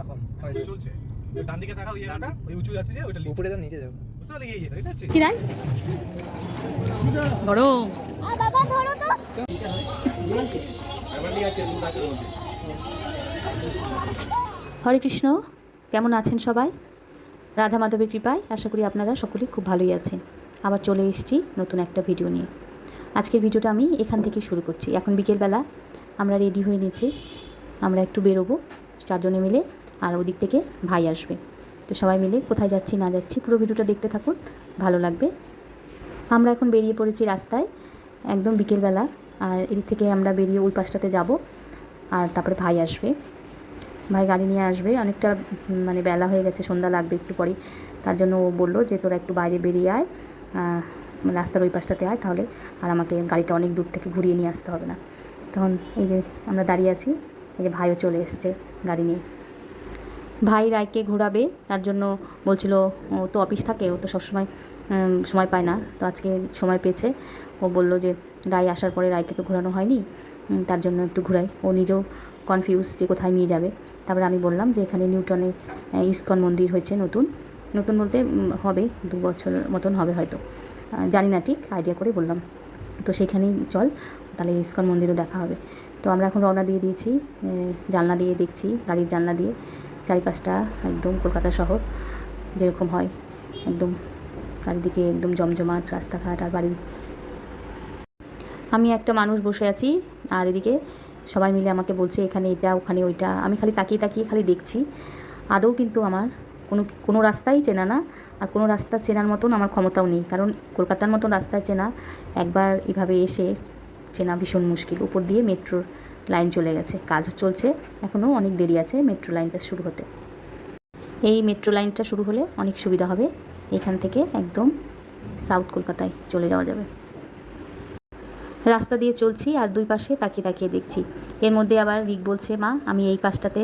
এখন হয়তো চলছে। ডান দিকে তাকাও ইয়েটা ওই উঁচু আছে যে ওইটা উপরে যাও নিচে যাও বুঝতে পারলে এটা হচ্ছে কি রাই গরম হরে কৃষ্ণ কেমন আছেন সবাই? রাধা মাধবের কৃপায় আশা করি আপনারা সকলেই খুব ভালোই আছেন। আবার চলে এসেছি নতুন একটা ভিডিও নিয়ে। আজকের ভিডিওটা আমি এখান থেকে শুরু করছি। এখন বিকেলবেলা আমরা রেডি হয়ে নিয়েছি আমরা একটু বেরোবো চারজনে মিলে। আর ওদিক থেকে ভাই আসবে। তো সবাই মিলে কোথায় যাচ্ছি, না যাচ্ছি, পুরো ভিডিওটা দেখতে থাকুন, ভালো লাগবে। আমরা এখন বেরিয়ে পড়েছি রাস্তায়, একদম বিকেলবেলা, আর এদিক থেকে আমরা বেরিয়ে ওই পাশটাতে যাব, আর তারপরে ভাই আসবে। ভাই গাড়ি নিয়ে আসবে, অনেকটা মানে বেলা হয়ে গেছে, সন্ধ্যা লাগবে একটু পরে তার জন্য ও বলল যে, তোরা একটু বাইরে বেরিয়ে আয় রাস্তার ওই পাশটাতে আয় তাহলে, আর আমাকে গাড়িটা অনেক দূর থেকে ঘুরিয়ে নিয়ে আসতে হবে না। তখন এই যে আমরা দাঁড়িয়ে আছি, এই যে ভাইও চলে এসছে গাড়ি নিয়ে। ভাই রায়কে ঘোরাবে, তার জন্য বলছিল, ও তো অফিস থাকে, ও তো সবসময় সময় পায় না। তো আজকে সময় পেয়েছে। ও বলল যে, রায় আসার পরে রায়কে তো ঘোরানো হয়নি তার জন্য একটু ঘুরাই। ও নিজেও কনফিউজ যে কোথায় নিয়ে যাবে। তারপরে আমি বললাম যে, এখানে নিউটনে ইস্কন মন্দির হয়েছে নতুন। নতুন বলতে হবে, দু বছর মতন হবে হয়তো। জানি না ঠিক আইডিয়া করে বললাম। তো সেখানেই চল, তাহলে ইস্কন মন্দিরও দেখা হবে। তো আমরা এখন রওনা দিয়ে দিয়েছি জানলা দিয়ে দেখছি, গাড়ির জানলা দিয়ে। চারিপাশটা একদম কলকাতা শহর যেরকম হয়, একদম চারিদিকে একদম জমজমাট রাস্তাঘাট আর বাড়ি। আমি একটা মানুষ বসে আছি আর এদিকে সবাই মিলে আমাকে বলছে, এখানে এটা, ওখানে ওইটা। আমি খালি তাকিয়ে তাকিয়ে খালি দেখছি। আদৌ কিন্তু আমার কোনো কোনো রাস্তাই চেনা না আর কোনো রাস্তা চেনার মতন আমার ক্ষমতাও নেই। কারণ কলকাতার মতন রাস্তায় চেনা একবার এভাবে এসে চেনা ভীষণ মুশকিল। উপর দিয়ে মেট্রোর লাইন চলে গেছে, কাজ চলছে। এখনও অনেক দেরি আছে মেট্রো লাইনটা শুরু হতে। এই মেট্রো লাইনটা শুরু হলে অনেক সুবিধা হবে। এখান থেকে একদম সাউথ কলকাতায় চলে যাওয়া যাবে। রাস্তা দিয়ে চলছি আর দুই পাশে তাকিয়ে তাকিয়ে দেখছি। এর মধ্যে আবার রিক বলছে, মা, আমি এই পাশটাতে,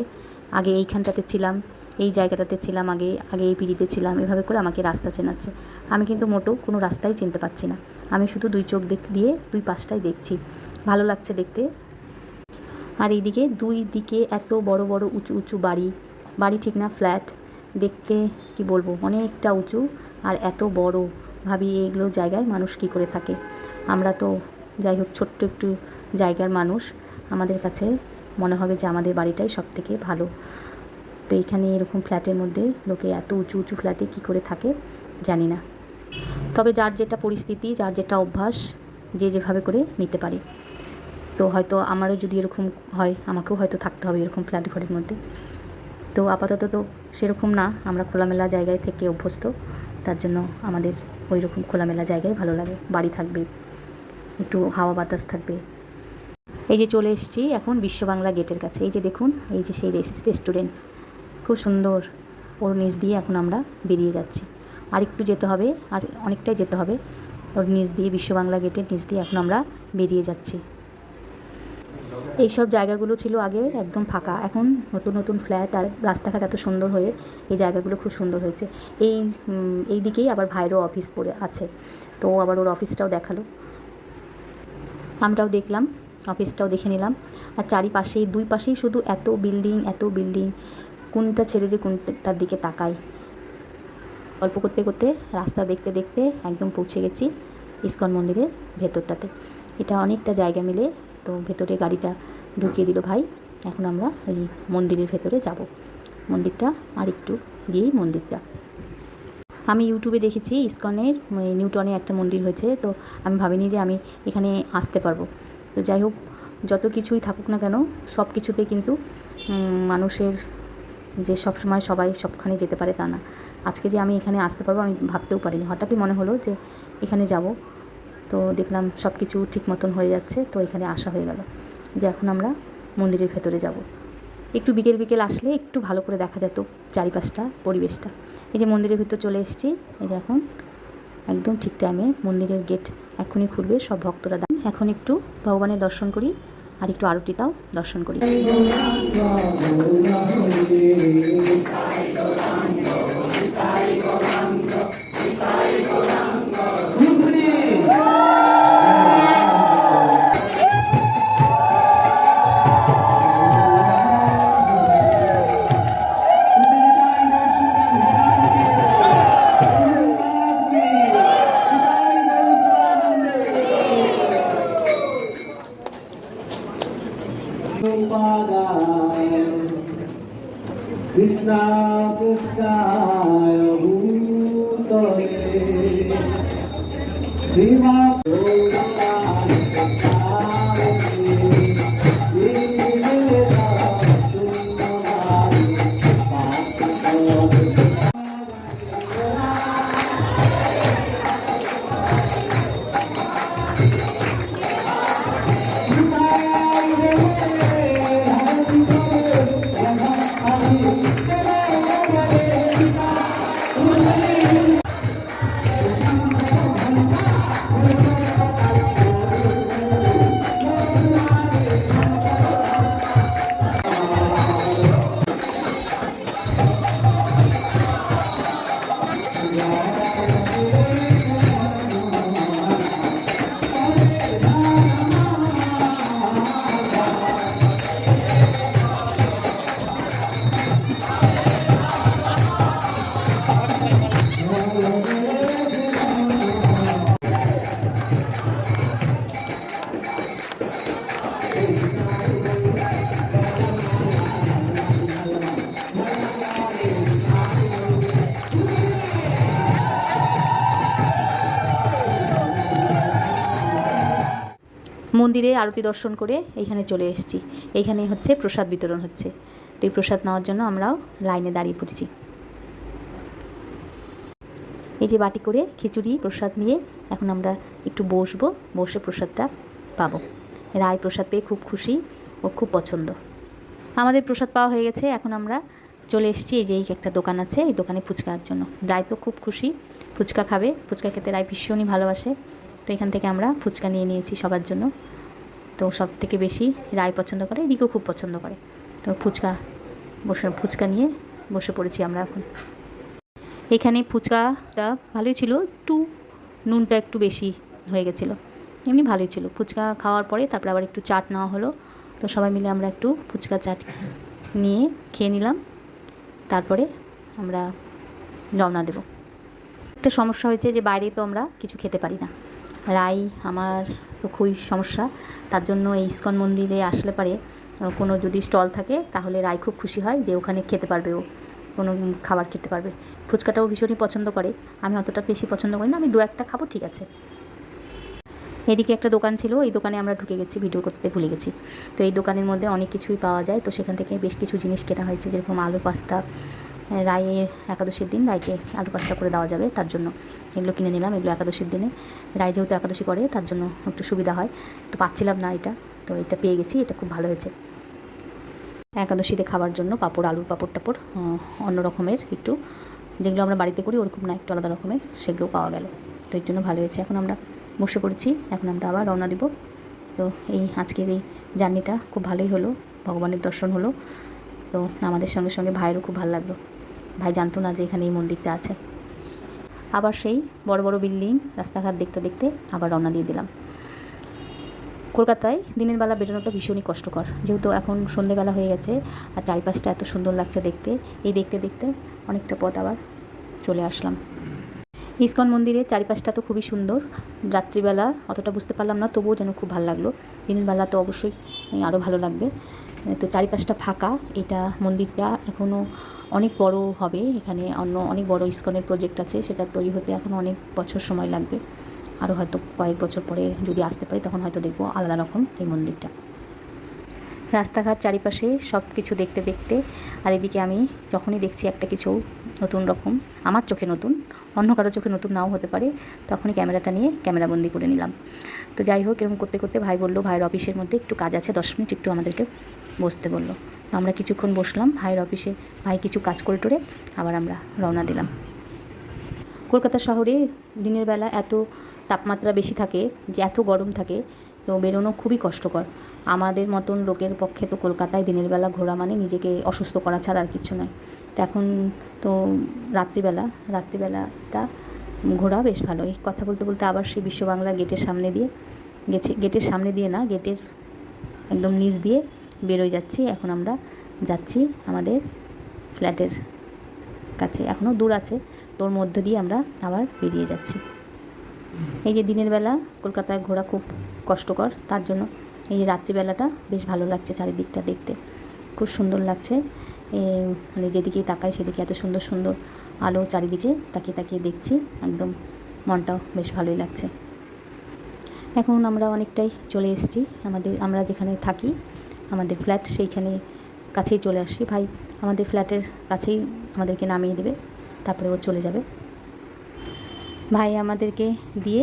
আগে এইখানটাতে ছিলাম, এই জায়গাটাতে ছিলাম আগে আগে এই পিড়িতে ছিলাম। এভাবে করে আমাকে রাস্তা চেনাচ্ছে। আমি কিন্তু মোটেও কোনো রাস্তাই চিনতে পারছি না। আমি শুধু দুই চোখ দেখ, দিয়ে দুই পাশটাই দেখছি। ভালো লাগছে দেখতে। আর এইদিকে দুই দিকে এত বড় বড় উঁচু উঁচু বাড়ি বাড়ি ঠিক না ফ্ল্যাট দেখতে কি বলব, অনেকটা উঁচু আর এত বড়। ভাবি, এগুলো জায়গায় মানুষ কি করে থাকে? আমরা তো যাই হোক, ছোট্ট একটু জায়গার মানুষ। আমাদের কাছে মনে হবে যে আমাদের বাড়িটাই সব থেকে ভালো। তো এইখানে এরকম ফ্ল্যাটের মধ্যে লোকে এত উঁচু উঁচু ফ্ল্যাটে কি করে থাকে জানি না। তবে যার যেটা পরিস্থিতি, যার যেটা অভ্যাস, যে যেভাবে করে নিতে পারে। তো হয়তো আমারও যদি এরকম হয়, আমাকেও হয়তো থাকতে হবে এরকম ফ্ল্যাট ঘরের মধ্যে। তো আপাতত তো সেরকম না, আমরা খোলামেলা জায়গায় থেকে অভ্যস্ত। তার জন্য আমাদের ওই রকম খোলামেলা জায়গায় ভালো লাগে। বাড়ি থাকবে, একটু হাওয়া বাতাস থাকবে। এই যে চলে এসেছি এখন বিশ্ব বাংলা গেটের কাছে। এই যে দেখুন, এই যে সেই রেস্টুরেন্ট। খুব সুন্দর। ওর নিচ দিয়ে এখন আমরা বেরিয়ে যাচ্ছি। আর একটু যেতে হবে, আর অনেকটাই যেতে হবে। ওর নিচ দিয়ে বিশ্ব বাংলা গেটের নিচ দিয়ে এখন আমরা বেরিয়ে যাচ্ছি। এই সব জায়গাগুলো ছিল আগে একদম ফাঁকা। এখন নতুন নতুন ফ্ল্যাট আর রাস্তাঘাট এত সুন্দর হয়ে এই জায়গাগুলো খুব সুন্দর হয়েছে। এই এই দিকেই আবার ভাইয়েরও অফিস পড়ে আছে। তো আবার ওর অফিসটাও দেখাল। আমরাও দেখলাম অফিসটাও দেখে নিলাম। আর চারিপাশেই, দুই পাশেই শুধু এত বিল্ডিং এত বিল্ডিং কোনটা ছেড়ে যে কোনটার দিকে তাকাই। গল্প করতে করতে, রাস্তা দেখতে দেখতে একদম পৌঁছে গেছি ইস্কন মন্দিরের ভেতরটাতে। এটা অনেকটা জায়গা মিলে তো ভেতরে গাড়িটা ঢুকিয়ে দিল ভাই। এখন আমরা এই মন্দিরের ভেতরে যাব। মন্দিরটা আর একটু গিয়েই মন্দিরটা। আমি ইউটিউবে দেখেছি ইস্কনের নিউটনে একটা মন্দির হয়েছে। তো আমি ভাবিনি যে আমি এখানে আসতে পারব। তো যাই হোক, যত কিছুই থাকুক না কেন সব কিছুতে কিন্তু মানুষের যে সব সময় সবাই সবখানে যেতে পারে তা না। আজকে যে আমি এখানে আসতে পারব, আমি ভাবতেও পারিনি। হঠাৎই মনে হলো যে এখানে যাব। তো দেখলাম সব কিছু ঠিক মতন হয়ে যাচ্ছে, তো এখানে আসা হয়ে গেল যে এখন আমরা মন্দিরের ভেতরে যাব। একটু বিকেল বিকেল আসলে একটু ভালো করে দেখা যেত চারিপাশটা, পরিবেশটা। এই যে মন্দিরের ভিতর চলে এসেছি, এই যে এখন একদম ঠিক টাইমে মন্দিরের গেট এখনই খুলবে, সব ভক্তরা দান এখন একটু ভগবানের দর্শন করি, আর একটু আরতিটাও দর্শন করি। পাদায় কৃষ্ণা কৃষ্ণায় ভূতলে শ্রীমা মন্দিরে আরতি দর্শন করে এইখানে চলে এসেছি। এইখানে হচ্ছে প্রসাদ বিতরণ হচ্ছে। তো এই প্রসাদ নেওয়ার জন্য আমরাও লাইনে দাঁড়িয়ে পড়েছি। এই যে বাটি করে খিচুড়ি, প্রসাদ নিয়ে এখন আমরা একটু বসবো। বসে প্রসাদটা পাবো। রায় প্রসাদ পেয়ে খুব খুশি ওর খুব পছন্দ। আমাদের প্রসাদ পাওয়া হয়ে গেছে। এখন আমরা চলে এসেছি। এই যে এই একটা দোকান আছে। এই দোকানে ফুচকার জন্য। রায় তো খুব খুশি। ফুচকা খাবে। ফুচকা খেতে রায় ভীষণই ভালোবাসে। তো এখান থেকে আমরা ফুচকা নিয়ে নিয়েছি সবার জন্য। তো সব থেকে বেশি রায় পছন্দ করে, রিকো খুব পছন্দ করে। তো ফুচকা বসে, ফুচকা নিয়ে বসে পড়েছি আমরা এখন। এখানে ফুচকাটা ভালোই ছিল, একটু নুনটা একটু বেশি হয়ে গেছিল। এমনি ভালোই ছিল। ফুচকা খাওয়ার পরে তারপরে আবার একটু চাট নেওয়া হলো। তো সবাই মিলে আমরা একটু ফুচকা চাট নিয়ে খেয়ে নিলাম। তারপরে আমরা রওনা দেব। একটা সমস্যা হয়েছে যে বাইরে তো আমরা কিছু খেতে পারি না। রাই আমার তো খুবই সমস্যা। তার জন্য এই ইস্কন মন্দিরে আসলে পারে কোনো যদি স্টল থাকে, তাহলে রাই খুব খুশি হয় যে ওখানে খেতে পারবে ও, কোনো খাবার খেতে পারবে। ফুচকাটাও ভীষণই পছন্দ করে। আমি অতটা বেশি পছন্দ করি না, আমি দু একটা খাব, ঠিক আছে। এদিকে একটা দোকান ছিল, এই দোকানে আমরা ঢুকে গেছি, ভিডিও করতে ভুলে গেছি। তো এই দোকানের মধ্যে অনেক কিছুই পাওয়া যায়, তো সেখান থেকে বেশ কিছু জিনিস কেনা হয়েছে, যেরকম আলু পাস্তা রায়ের একাদশীর দিন রায়কে আলু পাঁচটা করে দেওয়া যাবে তার জন্য। এগুলো কিনে নিলাম, এগুলো একাদশীর দিনে। রায় যেহেতু একাদশী করে, তার জন্য একটু সুবিধা হয়। তো পাচ্ছিলাম না এটা, তো এটা পেয়ে গেছি, এটা খুব ভালো হয়েছে। একাদশীতে খাবার জন্য পাপড়, আলুর পাপড় টাপড় অন্য রকমের একটু। যেগুলো আমরা বাড়িতে করি, ওরকম না, একটু আলাদা রকমের সেগুলো পাওয়া গেল। তো এর জন্য ভালো হয়েছে। এখন আমরা বসে পড়েছি, এখন আমরা আবার রওনা দিব। তো এই আজকের এই জার্নিটা খুব ভালোই হলো, ভগবানের দর্শন হলো। তো আমাদের সঙ্গে সঙ্গে ভাইয়েরও খুব ভালো লাগল। ভাই জানতো না যে এখানে এই মন্দিরটা আছে। আবার সেই বড় বড় বিল্ডিং রাস্তাঘাট দেখতে দেখতে আবার রওনা দিয়ে দিলাম। কলকাতায় দিনের বেলা বেরোনোটা ভীষণই কষ্টকর। যেহেতু এখন সন্ধেবেলা হয়ে গেছে আর চারিপাশটা এত সুন্দর লাগছে দেখতে, এই দেখতে দেখতে অনেকটা পথ আবার চলে আসলাম। ইস্কন মন্দিরের চারিপাশটা তো খুবই সুন্দর। রাত্রিবেলা অতটা বুঝতে পারলাম না, তবুও যেন খুব ভালো লাগল। দিনের বেলা তো অবশ্যই আরও ভালো লাগবে। তো চারিপাশটা ফাঁকা, এটা মন্দিরটা এখনও অনেক বড় হবে, এখানে অন্য অনেক বড় ইস্কনের প্রজেক্ট আছে, সেটা তৈরি হতে এখন অনেক বছর সময় লাগবে। আরও হয়তো কয়েক বছর পরে যদি আসতে পারি, তখন হয়তো দেখব আলাদা রকম এই মন্দিরটা। রাস্তাঘাট চারিপাশে সব কিছু দেখতে দেখতে, আর এদিকে আমি যখনই দেখছি একটা কিছু নতুন রকম, আমার চোখে নতুন, অন্য কারও চোখে নতুন নাও হতে পারে, তখনই ক্যামেরাটা নিয়ে ক্যামেরাবন্দি করে নিলাম। তো যাই হোক, এরকম করতে করতে ভাই বলল, ভাইয়ের অফিসের মধ্যে একটু কাজ আছে, দশ মিনিট একটু আমাদেরকে বসতে বলল। আমরা কিছুক্ষণ বসলাম, ভাইয়ের অফিসে। ভাই কিছু কাজ করে টোরে আবার আমরা রওনা দিলাম। কলকাতা শহরে দিনের বেলা এত তাপমাত্রা বেশি থাকে যে, এত গরম থাকে, তো বেরোনো খুবই কষ্টকর। আমাদের মতন লোকের পক্ষে তো কলকাতায় দিনের বেলা ঘোরা মানে নিজেকে অসুস্থ করা ছাড়া আর কিছু নয়। তো এখন তো রাত্রিবেলা, রাত্রিবেলাটা ঘোরা বেশ ভালো। এই কথা বলতে বলতে আবার সেই বিশ্ব বাংলা গেটের সামনে দিয়ে গেছে, গেটের সামনে দিয়ে না, গেটের একদম নিচ দিয়ে বেরোয় যাচ্ছি, এখন আমরা যাচ্ছি আমাদের ফ্ল্যাটের কাছে। এখনও দূর আছে, তোর মধ্য দিয়ে আমরা আবার বেরিয়ে যাচ্ছি। এই যে দিনের বেলা, কলকাতায় ঘোরা খুব কষ্টকর, তার জন্য এই যে রাত্রিবেলাটা বেশ ভালো লাগছে চারিদিকটা দেখতে। খুব সুন্দর লাগছে। মানে যেদিকেই তাকাই সেদিকে এত সুন্দর সুন্দর আলো চারিদিকে তাকিয়ে তাকিয়ে দেখছি, একদম মনটাও বেশ ভালোই লাগছে। এখন আমরা অনেকটাই চলে এসেছি, আমাদের, আমরা যেখানে থাকি আমাদের ফ্ল্যাট সেইখানে কাছেই চলে আসছি। ভাই, আমাদের ফ্ল্যাটের কাছেই আমাদেরকে নামিয়ে দেবে, তারপরে ও চলে যাবে। ভাই আমাদেরকে দিয়ে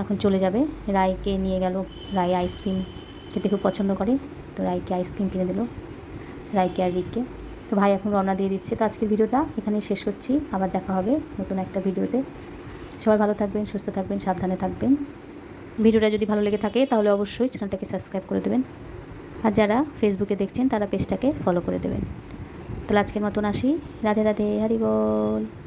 এখন চলে যাবে। রায়কে নিয়ে গেল, রায় আইসক্রিম খেতে খুব পছন্দ করে, তো রায়কে আইসক্রিম কিনে দিল, রায়কে আর রিককে। তো ভাই এখন রওনা দিয়ে দিচ্ছে। তো আজকের ভিডিওটা এখানেই শেষ করছি। আবার দেখা হবে নতুন একটা ভিডিওতে। সবাই ভালো থাকবেন, সুস্থ থাকবেন, সাবধানে থাকবেন। ভিডিওটা যদি ভালো লেগে থাকে তাহলে অবশ্যই চ্যানেলটাকে সাবস্ক্রাইব করে দেবেন। আর যারা ফেসবুকে দেখছেন, তারা পেজটাকে ফলো করে দেবেন। তাহলে আজকের মতন আসি। রাধে রাধে, হারি বল।